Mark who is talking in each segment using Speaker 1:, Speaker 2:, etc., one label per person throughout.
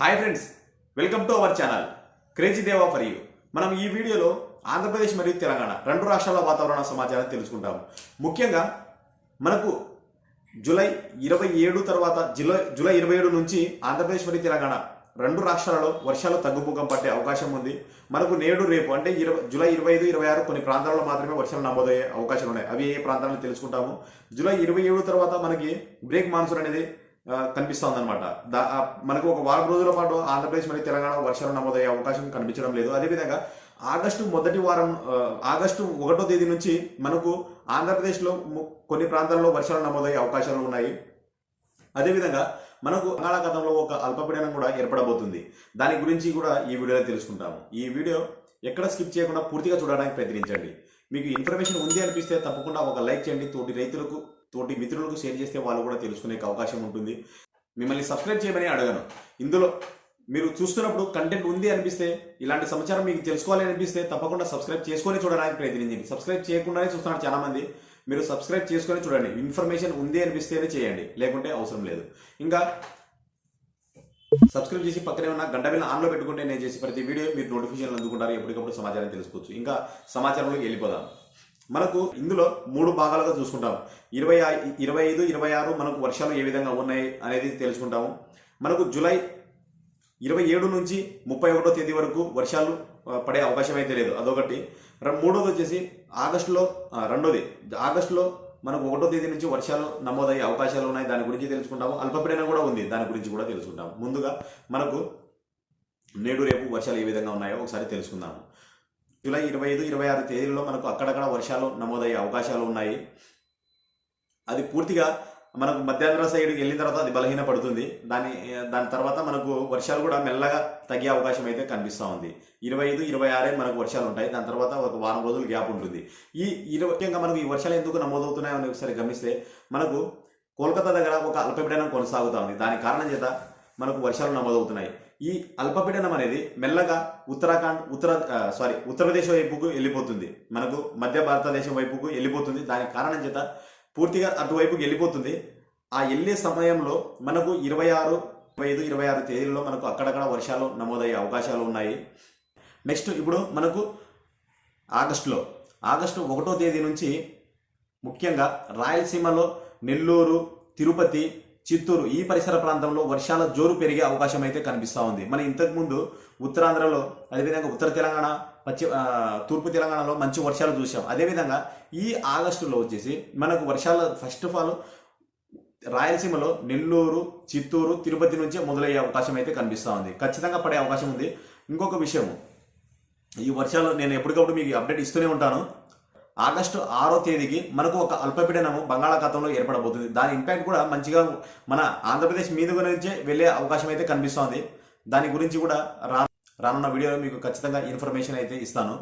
Speaker 1: Hi friends welcome to our channel. Crazy Deva for you. మనం ఈ వీడియోలో ఆంధ్రప్రదేశ్ మరియు తెలంగాణ రెండు రాష్ట్రాల వాతావరణ సమాచారం తెలుసుకుంటాము. ముఖ్యంగా మనకు జూలై ఇరవై ఏడు తర్వాత జూలై జూలై ఇరవై ఏడు నుంచి ఆంధ్రప్రదేశ్ మరియు తెలంగాణ రెండు రాష్ట్రాలలో వర్షాలు తగ్గుముఖం పట్టే అవకాశం ఉంది. మనకు నేడు రేపు అంటే ఇరవై జూలై ఇరవై ఐదు ఇరవై ఆరు కొన్ని ప్రాంతాల్లో మాత్రమే వర్షాలు నమోదయ్యే అవకాశాలు ఉన్నాయి. అవి ఏ ప్రాంతాలను తెలుసుకుంటాము. జూలై ఇరవై ఏడు తర్వాత మనకి బ్రేక్ మాన్సూన్ అనేది ఆ, అనమాట మనకు ఒక వారం రోజుల పాటు ఆంధ్రప్రదేశ్ మరియు తెలంగాణ వర్షాలు నమోదయ్యే అవకాశం కనిపించడం లేదు. అదేవిధంగా ఆగస్టు మొదటి వారం ఆగస్టు ఒకటో తేదీ నుంచి మనకు ఆంధ్రప్రదేశ్లో కొన్ని ప్రాంతాల్లో వర్షాలు నమోదయ్యే అవకాశాలు ఉన్నాయి. అదేవిధంగా మనకు బంగాళాఖాతంలో ఒక అల్పపీడనం కూడా ఏర్పడబోతుంది. దాని గురించి కూడా ఈ వీడియోలో తెలుసుకుంటాము. ఈ వీడియో ఎక్కడ స్కిప్ చేయకుండా పూర్తిగా చూడడానికి ప్రయత్నించండి. మీకు ఇన్ఫర్మేషన్ ఉంది అనిపిస్తే తప్పకుండా ఒక లైక్ చేయండి. తోటి రైతులకు తోటి మిత్రులకు షేర్ చేస్తే వాళ్ళు కూడా తెలుసుకునే అవకాశం ఉంటుంది. మిమ్మల్ని సబ్స్క్రైబ్ చేయమని అడగను. ఇందులో మీరు చూస్తున్నప్పుడు కంటెంట్ ఉంది అనిపిస్తే ఇలాంటి సమాచారం మీకు తెలుసుకోవాలి అనిపిస్తే తప్పకుండా సబ్స్క్రైబ్ చేసుకొని చూడడానికి ప్రయత్నించండి సబ్స్క్రైబ్ చేయకుండానే చూస్తున్నారు చాలా మంది మీరు సబ్స్క్రైబ్ చేసుకొని చూడండి. ఇన్ఫర్మేషన్ ఉంది అనిపిస్తేనే చేయండి. లేకుంటే అవసరం లేదు. ఇంకా సబ్స్క్రైబ్ చేసి పక్కనే ఉన్న గంట బిల్ ఆన్లో పెట్టుకుంటే నేను చేసి ప్రతి వీడియో మీరు నోటిఫికేషన్ అందుకుంటారు. ఎప్పటికప్పుడు సమాచారం తెలుసుకోవచ్చు. ఇంకా సమాచారంలోకి వెళ్ళిపోదాం. మనకు ఇందులో మూడు భాగాలుగా చూసుకుంటాం. ఇరవై ఇరవై ఐదు ఇరవై ఆరు మనకు వర్షాలు ఏ విధంగా ఉన్నాయి అనేది తెలుసుకుంటాము. మనకు జూలై ఇరవై ఏడు నుంచి ముప్పై ఒకటో తేదీ వరకు వర్షాలు పడే అవకాశం అయితే లేదు. అదొకటి. మూడోది వచ్చేసి ఆగస్టులో రెండోది. ఆగస్టులో మనకు ఒకటో తేదీ నుంచి వర్షాలు నమోదయ్యే అవకాశాలు ఉన్నాయి. దాని గురించి తెలుసుకుంటాము. అల్పపీడనం కూడా ఉంది. దాని గురించి కూడా తెలుసుకుంటాము. ముందుగా మనకు నేడు రేపు వర్షాలు ఏ విధంగా ఉన్నాయో ఒకసారి తెలుసుకుందాము. జూలై ఇరవై ఐదు ఇరవై ఆరు తేదీల్లో మనకు అక్కడక్కడ వర్షాలు నమోదయ్యే అవకాశాలు ఉన్నాయి. అది పూర్తిగా మనకు మధ్యాహ్న సైడ్ వెళ్ళిన తర్వాత అది బలహీన పడుతుంది దాని దాని తర్వాత మనకు వర్షాలు కూడా మెల్లగా తగ్గే అవకాశం అయితే కనిపిస్తూ ఉంది. ఇరవై ఐదు ఇరవై ఆరే మనకు వర్షాలు ఉంటాయి. దాని తర్వాత ఒక వారం రోజులు గ్యాప్ ఉంటుంది. ఈ ఇరవై ముఖ్యంగా మనకు ఈ వర్షాలు ఎందుకు నమోదవుతున్నాయో అని ఒకసారి గమనిస్తే మనకు కోల్కతా దగ్గర ఒక అల్పపీడనం కొనసాగుతూ ఉంది. దాని కారణం చేత మనకు వర్షాలు నమోదవుతున్నాయి. ఈ అల్పపీడనం అనేది మెల్లగా ఉత్తరాఖండ్ ఉత్తర సారీ ఉత్తరప్రదేశ్ వైపుకు వెళ్ళిపోతుంది. మనకు మధ్య భారతదేశం వైపుకు వెళ్ళిపోతుంది. దాని కారణం చేత పూర్తిగా అటువైపుకి వెళ్ళిపోతుంది. ఆ వెళ్ళే సమయంలో మనకు ఇరవై ఆరు ఇరవై ఐదు ఇరవై ఆరు తేదీల్లో మనకు అక్కడక్కడ వర్షాలు నమోదయ్యే అవకాశాలు ఉన్నాయి. నెక్స్ట్ ఇప్పుడు మనకు ఆగస్టులో ఆగస్టు ఒకటో తేదీ నుంచి ముఖ్యంగా రాయలసీమలో నెల్లూరు తిరుపతి చిత్తూరు ఈ పరిసర ప్రాంతంలో వర్షాల జోరు పెరిగే అవకాశం అయితే కనిపిస్తూ ఉంది. మన ఇంతకుముందు ఉత్తరాంధ్రలో అదేవిధంగా ఉత్తర తెలంగాణ పశ్చిమ తూర్పు తెలంగాణలో మంచి వర్షాలు చూసాం అదేవిధంగా ఈ ఆగస్టులో వచ్చేసి మనకు వర్షాల ఫస్ట్ ఆఫ్ ఆల్ రాయలసీమలో నెల్లూరు చిత్తూరు తిరుపతి నుంచే మొదలయ్యే అవకాశం అయితే కనిపిస్తూ ఉంది. ఖచ్చితంగా పడే అవకాశం ఉంది. ఇంకొక విషయం ఈ వర్షాలు నేను ఎప్పటికప్పుడు మీకు అప్డేట్ ఇస్తూనే ఉంటాను. ఆగస్టు ఆరో తేదీకి మనకు ఒక అల్పపీడనము బంగాళాఖాతంలో ఏర్పడబోతుంది. దాని ఇంపాక్ట్ కూడా మంచిగా మన ఆంధ్రప్రదేశ్ మీద గురించే వెళ్ళే అవకాశం అయితే కనిపిస్తోంది. దాని గురించి కూడా రా రానున్న వీడియోలో మీకు ఖచ్చితంగా ఇన్ఫర్మేషన్ అయితే ఇస్తాను.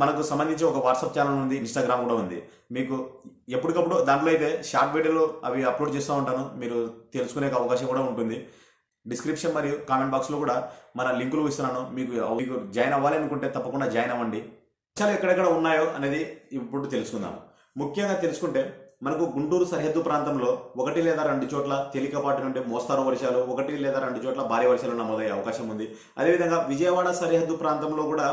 Speaker 1: మనకు సంబంధించి ఒక వాట్సాప్ ఛానల్ ఉంది ఇన్స్టాగ్రామ్ కూడా ఉంది. మీకు ఎప్పటికప్పుడు దాంట్లో అయితే షార్ట్ వీడియోలు అవి అప్లోడ్ చేస్తూ ఉంటాను. మీరు తెలుసుకునే అవకాశం కూడా ఉంటుంది. డిస్క్రిప్షన్ మరియు కామెంట్ బాక్స్లో కూడా మన లింకులు ఇస్తున్నాను. మీకు మీకు జాయిన్ అవ్వాలి అనుకుంటే తప్పకుండా జాయిన్ అవ్వండి. వర్షాలు ఎక్కడెక్కడ ఉన్నాయో అనేది ఇప్పుడు తెలుసుకుందాం. ముఖ్యంగా తెలుసుకుంటే మనకు గుంటూరు సరిహద్దు ప్రాంతంలో ఒకటి లేదా రెండు చోట్ల తేలికపాటి నుండి మోస్తారు వర్షాలు ఒకటి లేదా రెండు చోట్ల భారీ వర్షాలు నమోదయ్యే అవకాశం ఉంది. అదేవిధంగా విజయవాడ సరిహద్దు ప్రాంతంలో కూడా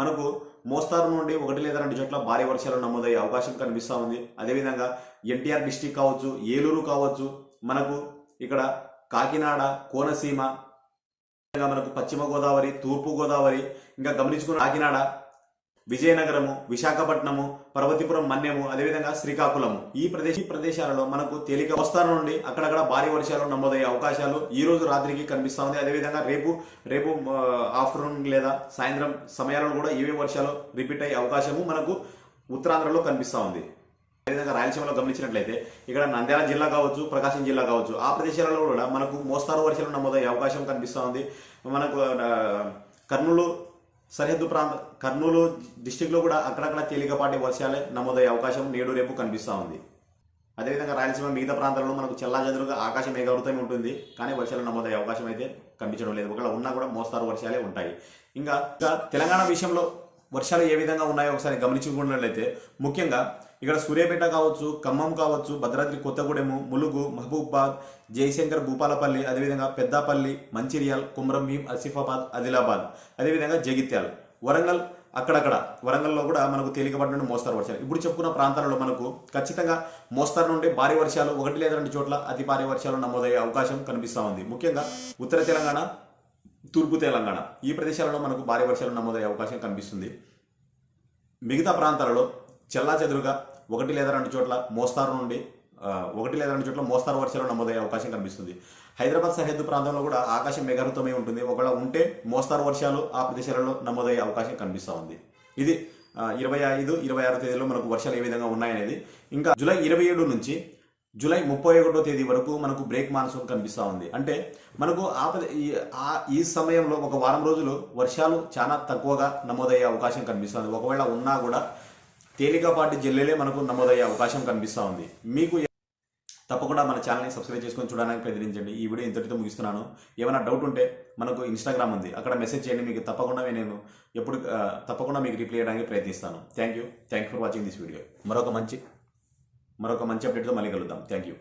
Speaker 1: మనకు మోస్తారు నుండి ఒకటి లేదా రెండు చోట్ల భారీ వర్షాలు నమోదయ్యే అవకాశం కనిపిస్తూ ఉంది. అదేవిధంగా ఎన్టీఆర్ డిస్టిక్ కావచ్చు ఏలూరు కావచ్చు మనకు ఇక్కడ కాకినాడ కోనసీమ మనకు పశ్చిమ గోదావరి తూర్పు గోదావరి ఇంకా గమనించుకున్న కాకినాడ విజయనగరము విశాఖపట్నము పర్వతీపురం మన్యము అదేవిధంగా శ్రీకాకుళము. ఈ ప్రదేశ ఈ ప్రదేశాలలో మనకు తేలిక వస్తాను నుండి అక్కడక్కడ భారీ వర్షాలు నమోదయ్యే అవకాశాలు ఈ రోజు రాత్రికి కనిపిస్తా ఉంది. అదేవిధంగా రేపు రేపు ఆఫ్టర్నూన్ లేదా సాయంత్రం సమయాలలో కూడా ఇవే వర్షాలు రిపీట్ అయ్యే అవకాశము మనకు ఉత్తరాంధ్రలో కనిపిస్తూ ఉంది. అదేవిధంగా రాయలసీమలో గమనించినట్లయితే ఇక్కడ నంద్యాల జిల్లా కావచ్చు ప్రకాశం జిల్లా కావచ్చు ఆ ప్రదేశాలలో కూడా మనకు మోస్తారు వర్షాలు నమోదయ్యే అవకాశం కనిపిస్తూ ఉంది. మనకు కర్నూలు సరిహద్దు ప్రాంత కర్నూలు డిస్టిక్లో కూడా అక్కడక్కడ తేలికపాటి వర్షాలే నమోదయ్యే అవకాశం నేడు రేపు కనిపిస్తూ ఉంది. అదేవిధంగా రాయలసీమ మిగతా ప్రాంతాల్లో మనకు చెల్లాచెదురుగా ఆకాశం మేఘావృతమే ఉంటుంది. కానీ వర్షాలు నమోదయ్యే అవకాశం అయితే కనిపించడం లేదు. ఒకవేళ ఉన్నా కూడా మోస్తారు వర్షాలే ఉంటాయి. ఇంకా ఇంకా తెలంగాణ విషయంలో వర్షాలు ఏ విధంగా ఉన్నాయో ఒకసారి గమనించుకున్నట్లయితే ముఖ్యంగా ఇక్కడ సూర్యాపేట కావచ్చు ఖమ్మం కావచ్చు భద్రాద్రి కొత్తగూడెము ములుగు మహబూబాద్ జయశంకర్ భూపాలపల్లి అదేవిధంగా పెద్దపల్లి మంచిర్యాల్ కుమ్రంభీం ఆసిఫాబాద్ ఆదిలాబాద్ అదేవిధంగా జగిత్యాల్ వరంగల్ అక్కడక్కడ వరంగల్లో కూడా మనకు తేలికపాటి నుండి మోస్తారు వర్షాలు. ఇప్పుడు చెప్పుకున్న ప్రాంతాలలో మనకు ఖచ్చితంగా మోస్తారు నుండి భారీ వర్షాలు ఒకటి లేదా రెండు చోట్ల అతి భారీ వర్షాలు నమోదయ్యే అవకాశం కనిపిస్తూ ఉంది. ముఖ్యంగా ఉత్తర తెలంగాణ తూర్పు తెలంగాణ. ఈ ప్రదేశాలలో మనకు భారీ వర్షాలు నమోదయ్యే అవకాశం కనిపిస్తుంది. మిగతా ప్రాంతాలలో చెల్లా చెదురుగా ఒకటి లేదా రెండు చోట్ల మోస్తారు నుండి ఒకటి లేదా రెండు చోట్ల మోస్తారు వర్షాలు నమోదయ్యే అవకాశం కనిపిస్తుంది. హైదరాబాద్ సరిహద్దు ప్రాంతంలో కూడా ఆకాశం మేఘావృతమై ఉంటుంది. ఒకవేళ ఉంటే మోస్తారు వర్షాలు ఆ ప్రదేశాలలో నమోదయ్యే అవకాశం కనిపిస్తూ ఉంది. ఇది ఇరవై ఐదు ఇరవై ఆరు తేదీలో మనకు వర్షాలు ఏ విధంగా ఉన్నాయనేది. ఇంకా జూలై ఇరవై ఏడు నుంచి జూలై ముప్పై ఒకటో తేదీ వరకు మనకు బ్రేక్ మాన్సూన్ కనిపిస్తూ ఉంది. అంటే మనకు ఆ ఆ- ఈ సమయంలో ఒక వారం రోజులు వర్షాలు చాలా తక్కువగా నమోదయ్యే అవకాశం కనిపిస్తుంది ఒకవేళ ఉన్నా కూడా తేలికపాటి జల్లెలే మనకు నమోదయ్యే అవకాశం కనిపిస్తూ ఉంది. మీకు తప్పకుండా మన ఛానల్ని సబ్స్క్రైబ్ చేసుకొని చూడడానికి ప్రయత్నించండి. ఈ వీడియో ఇంతటితో ముగిస్తున్నాను. ఏమైనా డౌట్ ఉంటే మనకు ఇన్స్టాగ్రామ్ ఉంది. అక్కడ మెసేజ్ చేయండి. మీకు తప్పకుండా నేను ఎప్పుడు తప్పకుండా మీకు రిప్లై చేయడానికి ప్రయత్నిస్తాను. Thank you thank you for watching this video మరొక మంచి మరొక మంచి అప్డేట్తో మళ్ళీ కలుద్దాం. Thank you